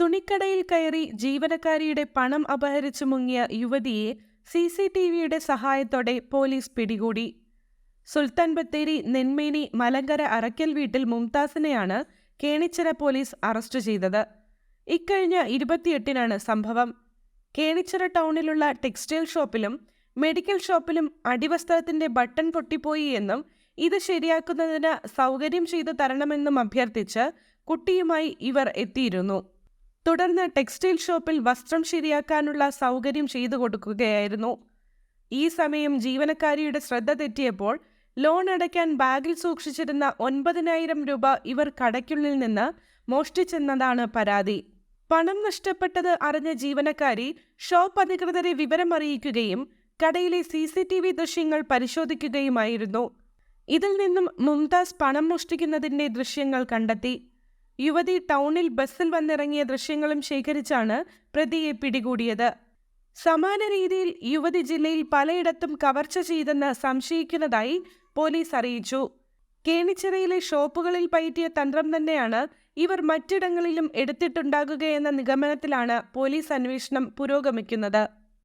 തുണിക്കടയിൽ കയറി ജീവനക്കാരിയുടെ പണം അപഹരിച്ചു മുങ്ങിയ യുവതിയെ സി സി ടി വിയുടെ സഹായത്തോടെ പോലീസ് പിടികൂടി. സുൽത്താൻ ബത്തേരി നെന്മേനി മലങ്കര അറക്കൽ വീട്ടിൽ മുംതാസിനെയാണ് കേണിച്ചിറ പോലീസ് അറസ്റ്റ് ചെയ്തത്. ഇക്കഴിഞ്ഞ ഇരുപത്തിയെട്ടിനാണ് സംഭവം. കേണിച്ചിറ ടൗണിലുള്ള ടെക്സ്റ്റൈൽ ഷോപ്പിലും മെഡിക്കൽ ഷോപ്പിലും അടിവസ്ത്രത്തിന്റെ ബട്ടൺ പൊട്ടിപ്പോയി എന്നും ഇത് ശരിയാക്കുന്നതിന് സൗകര്യം ചെയ്തു തരണമെന്നും അഭ്യർത്ഥിച്ച് കുട്ടിയുമായി ഇവർ എത്തിയിരുന്നു. തുടർന്ന് ടെക്സ്റ്റൈൽ ഷോപ്പിൽ വസ്ത്രം ശരിയാക്കാനുള്ള സൗകര്യം ചെയ്തു കൊടുക്കുകയായിരുന്നു. ഈ സമയം ജീവനക്കാരിയുടെ ശ്രദ്ധ തെറ്റിയപ്പോൾ ലോൺ അടയ്ക്കാൻ ബാഗിൽ സൂക്ഷിച്ചിരുന്ന ഒൻപതിനായിരം രൂപ ഇവർ കടയ്ക്കുള്ളിൽ നിന്ന് മോഷ്ടിച്ചെന്നതാണ് പരാതി. പണം നഷ്ടപ്പെട്ടത് അറിഞ്ഞ ജീവനക്കാരി ഷോപ്പ് അധികൃതരെ വിവരമറിയിക്കുകയും കടയിലെ സി സി ടി വി ദൃശ്യങ്ങൾ പരിശോധിക്കുകയുമായിരുന്നു. ഇതിൽ നിന്നും മുംതാസ് പണം മോഷ്ടിക്കുന്നതിന്റെ ദൃശ്യങ്ങൾ കണ്ടെത്തി. യുവതി ടൗണിൽ ബസ്സിൽ വന്നിറങ്ങിയ ദൃശ്യങ്ങളും ശേഖരിച്ചാണ് പ്രതിയെ പിടികൂടിയത്. സമാന രീതിയിൽ യുവതി ജില്ലയിൽ പലയിടത്തും കവർച്ച ചെയ്തെന്ന് സംശയിക്കുന്നതായി പോലീസ് അറിയിച്ചു. കേണിച്ചിറയിലെ ഷോപ്പുകളിൽ പയറ്റിയ തന്ത്രം തന്നെയാണ് ഇവർ മറ്റിടങ്ങളിലും എടുത്തിട്ടുണ്ടാകുകയെന്ന നിഗമനത്തിലാണ് പോലീസ് അന്വേഷണം പുരോഗമിക്കുന്നത്.